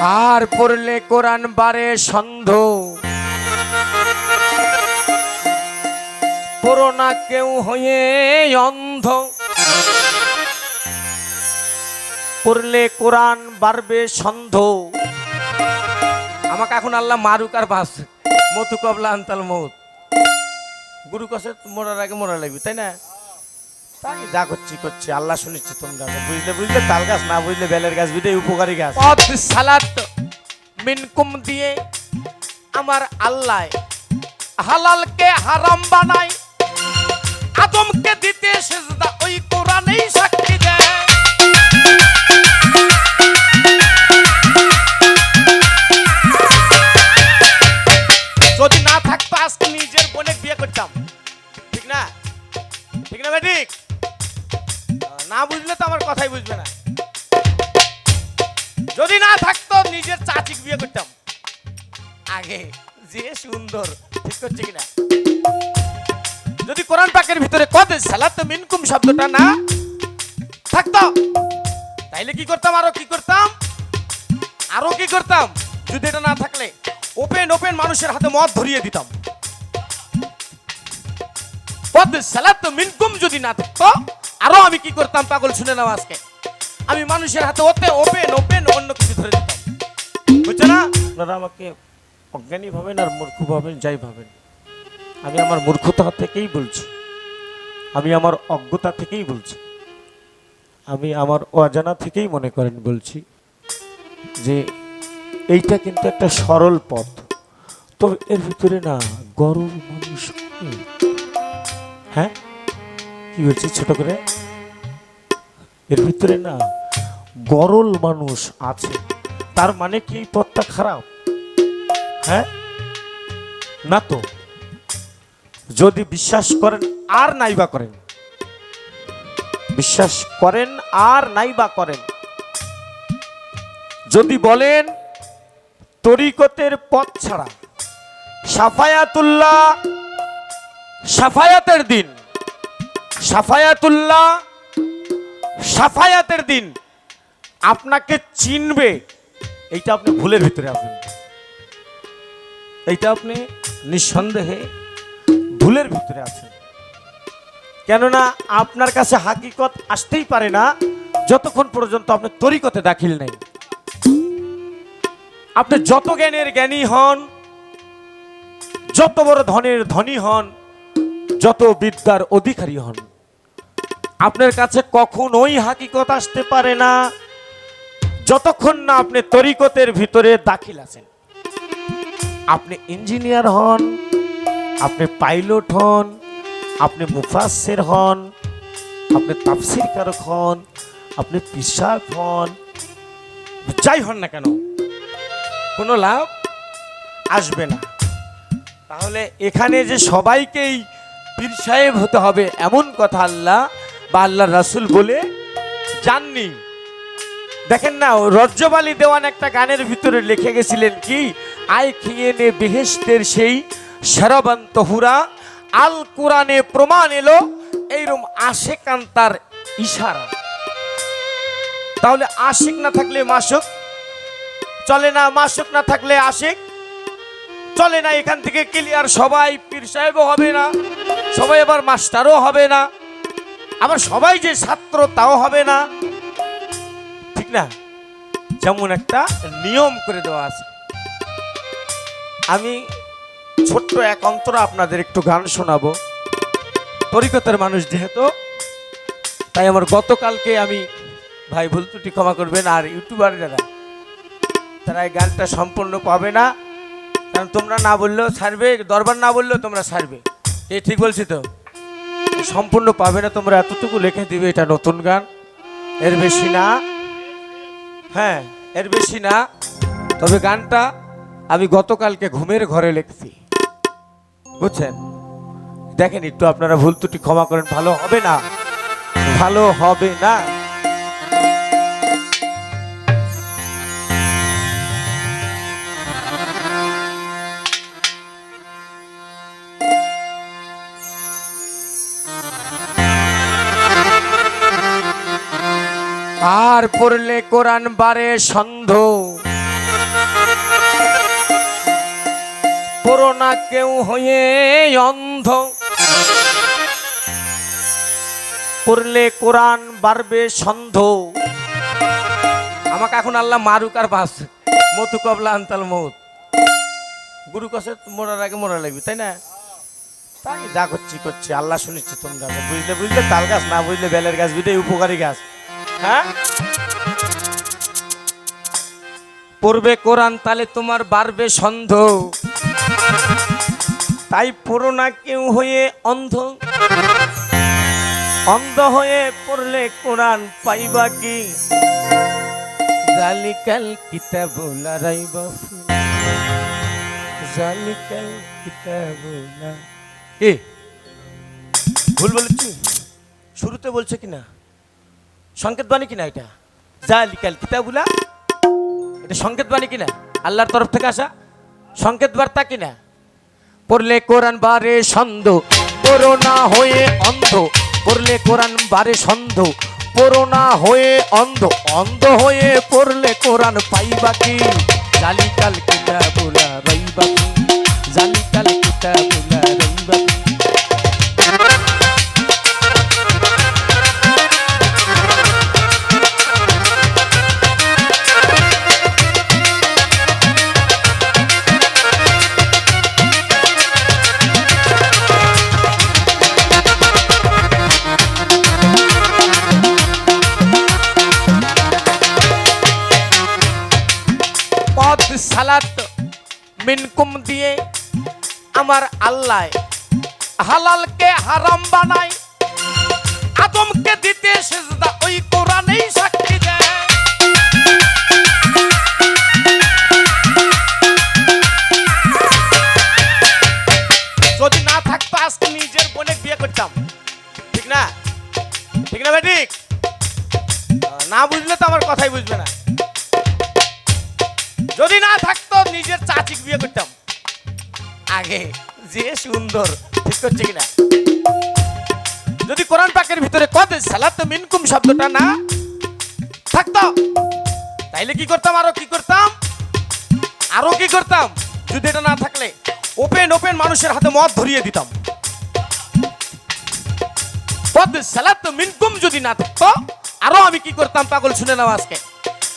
আর পড়লে কোরআন বারে সন্ধ পড়ো না কেউ হয়ে অন্ধ। পড়লে কোরআন বাড়বে সন্ধ আমাকে এখন আল্লাহ মারুক আর বাস। মতু কবলা আন্তাল মত। গুরু কষে মরার আগে মরা লাগবে, তাই না? তাই যা করছি আল্লাহ শুনিচ্ছি তোমরা। বুঝলে বুঝলে? তাল গাছ না বুঝলে বেলের গাছ উপকারী গাছ। সালাত মিনকুম দিয়ে আমার আল্লাহ হালালকে হারাম আদমকে দিতে সেজদা ওই কোরআনেই সাক্ষী যদি না থাকতো, আজকে নিজের বোনে বিয়ে করতাম। ঠিক না? ঠিক না ভাই, ঠিক? না বুঝলে তো আমার কথাই বুঝবে না। যদি না থাকতো, নিজের চাচিক বিয়ে করতাম। আগে যে সুন্দর, ঠিক করছে কিনা? যদি কোরআন পাকের ভিতরে কত সালাত মিনকুম শব্দটা না থাকতো, তাইলে কি করতাম? আরও কি করতাম? আরও কি করতাম? যদি এটা না থাকলে ওপেন ওপেন মানুষের হাতে মদ ধরিয়ে দিতাম। পদ সালাত মিনকুম যদি না থাকতো আরও আমি কি করতাম, পাগল শুনে নাও আজকে। আমি মানুষের হাতে ওতে ওপেন ওপেন, অন্য কিছু ধরে দিতাম বুঝছ না? আপনারা আমাকে অজ্ঞানী ভাবেন আর মূর্খ ভাবেন, যাই ভাবেন। আমি আমার মূর্খতা থেকেই বলছি। আমি আমার অজ্ঞতা থেকেই বলছি। আমি আমার অজানা থেকেই মনে করেন বলছি যে এইটা কিন্তু একটা সরল পথ। তো এর ভিতরে না গরম মানুষ হ্যাঁ? কি বলছি ছোট করে? এর ভিতরে না গরল মানুষ আছে। তার মানে কি এই পথটা খারাপ? হ্যাঁ? না তো। যদি বিশ্বাস করেন আর নাইবা করেন। বিশ্বাস করেন আর নাইবা করেন। যদি বলেন তরিকতের পথ ছাড়া, সাফায়াতুল্লাহ সাফায়াতের দিন সাফায়াতুল্লাহ, সাফায়াতের দিন আপনাকে চিনবে। এইটা আপনি ভুলের ভিতরে আসবেন এইটা আপনি নিঃসন্দেহে ভুলের ভিতরে আছেন। কেননা আপনার কাছে হাকিকত আসতেই পারে না, যতক্ষণ পর্যন্ত আপনি তরিকতে দাখিল নেই। আপনি যত জ্ঞানের জ্ঞানী হন, যত বড় ধনের ধনী হন, যত বিদ্যার অধিকারী হন আপনার কাছে কখনোই হাকিকত আসতে পারে না। যতক্ষণ না আপনি তরিকতের ভিতরে দাখিল আছেন। আপনি ইঞ্জিনিয়ার হন, আপনি পাইলট হন, আপনি মুফাসের হন, আপনি তাফসির কারক হন, আপনি পিসাব হন, যাই হন না কেন, কোনো লাভ আসবে না। তাহলে এখানে যে সবাইকেই পীর সাহেব হতে হবে, এমন কথা আল্লাহ বা আল্লাহ রাসুল বলে জাননি। দেখেন না রজ্জবালি দেওয়ান একটা গানের ভিতরে লিখে গেছিলেন কি আয় খেয়ে নে বেহেস্তের সেই সারাবান তহুরা আল কোরআনে প্রমাণ এলো এইরকম আশেকান তার ইশারা। তাহলে আশিক না থাকলে মাসুক, চলে না মাসুক না থাকলে আশিক, চলে না এখান থেকে ক্লিয়ার সবাই পীর সাহেবও হবে না, সবাই আবার মাস্টারও হবে না। আবার সবাই যে ছাত্র, তাও হবে না। ঠিক না? যেমন একটা নিয়ম করে দেওয়া আছে। আমি ছোট্ট এক অন্তরা আপনাদের একটু গান শোনাবো। তরিকতের মানুষ যেহেতু, তাই আমার গতকালকে আমি ভাই ভুল ত্রুটি ক্ষমা করবেন আর ইউটিউবার যারা, তারা এই গানটা সম্পূর্ণ পাবে না। কারণ তোমরা না বললেও ছাড়বে, দরবার না বললেও তোমরা ছাড়বে। এ ঠিক বলছি তো? সম্পূর্ণ পাবে না, তোমরা এতটুকু লিখে দিবে, এটা নতুন গান। এর বেশি না। হ্যাঁ এর বেশি না। তবে গানটা আমি গতকালকে ঘুমের ঘরে লিখছি। বুঝছেন? দেখেন, একটু আপনারা ভুল ত্রুটি ক্ষমা করেন, ভালো হবে না? ভালো হবে না। আর পড়লে কোরআন বারে সন্ধ। পড়ো কেউ হয়ে অন্ধ। পড়লে কোরআন বাড়বে সন্ধ। আমাকে এখন আল্লাহ মারুক আর বাস মতু কবলা আন্তাল মত। গুরু কাছে মরার আগে মরা লাগবে, তাই না? তাই যা করছি করছি। আল্লাহ শুনেছি তোমরা। বুঝলে বুঝলে? তাল গাছ না বুঝলে বেলের গাছ দুটাই উপকারী গাছ। হ্যাঁ? পড়বে কোরআন, তাহলে তোমার বাড়বে সন্ধ। তাই পড়ো না কেউ হয়ে অন্ধ। অন্ধ হয়ে পড়লে কোরআন পাইবা কি? জালিকাল কিতাবুলা রাইবা ফি। জালিকাল কিতাবুলা এ, ভুল বলেছি? শুরুতে বলছে কিনা? সংকেত বাণী কিনা এটা? জালিকাল কিতাবুলা? এটা সংকেত বাণী কিনা? আল্লাহর তরফ থেকে আসা? সংকেত বার্তা কিনা? পড়লে কোরআন বারে সন্দ পড়ো না হয়ে অন্ধ। পড়লে কোরআন বারে সন্দ পড়ো না হয়ে অন্ধ। অন্ধ হয়ে পড়লে কোরআন পাইবা কি? জালিকাল কিতাবুলা। মিনকুম দিয়ে আমার আল্লাহ হালালকে হারাম বানাই আদমকে দিতে সেজদা ওই কোরআনেই সাক্ষী দেয়। যদি না থাকতো আজকে নিজের বোনে বিয়ে করতাম। ঠিক না? ঠিক না ভাই, ঠিক? না বুঝলে তো আমার কথাই বুঝবে না। যদি না থাকতো, নিজের চাচিক বিয়ে করতাম। আগে, যে সুন্দর, ঠিক করছে কিনা? যদি কোরআন পাকের ভিতরে কদ, সালাত মিনকুম শব্দটা না থাকতো, তাইলে কি করতাম? আরও কি করতাম? আরও কি করতাম? যদি এটা না থাকলে, ওপেন ওপেন মানুষের হাতে মদ ধরিয়ে দিতাম। পদ সালাত মিনকুম যদি না থাকতো, আরও আমি কি করতাম? পাগল শুনে নাও আজকে।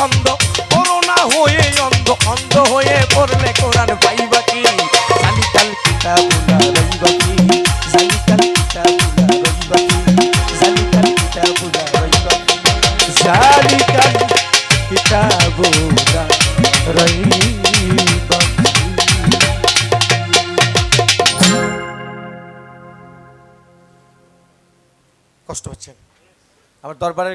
ছন্দ করোনা হয়ে অন্ধ অন্ধ হয়ে পড়লে কোরআন পাইবা কি? জালিকাল কিতাবুলা রইবা কষ্ট হচ্ছে। আমার দরবারের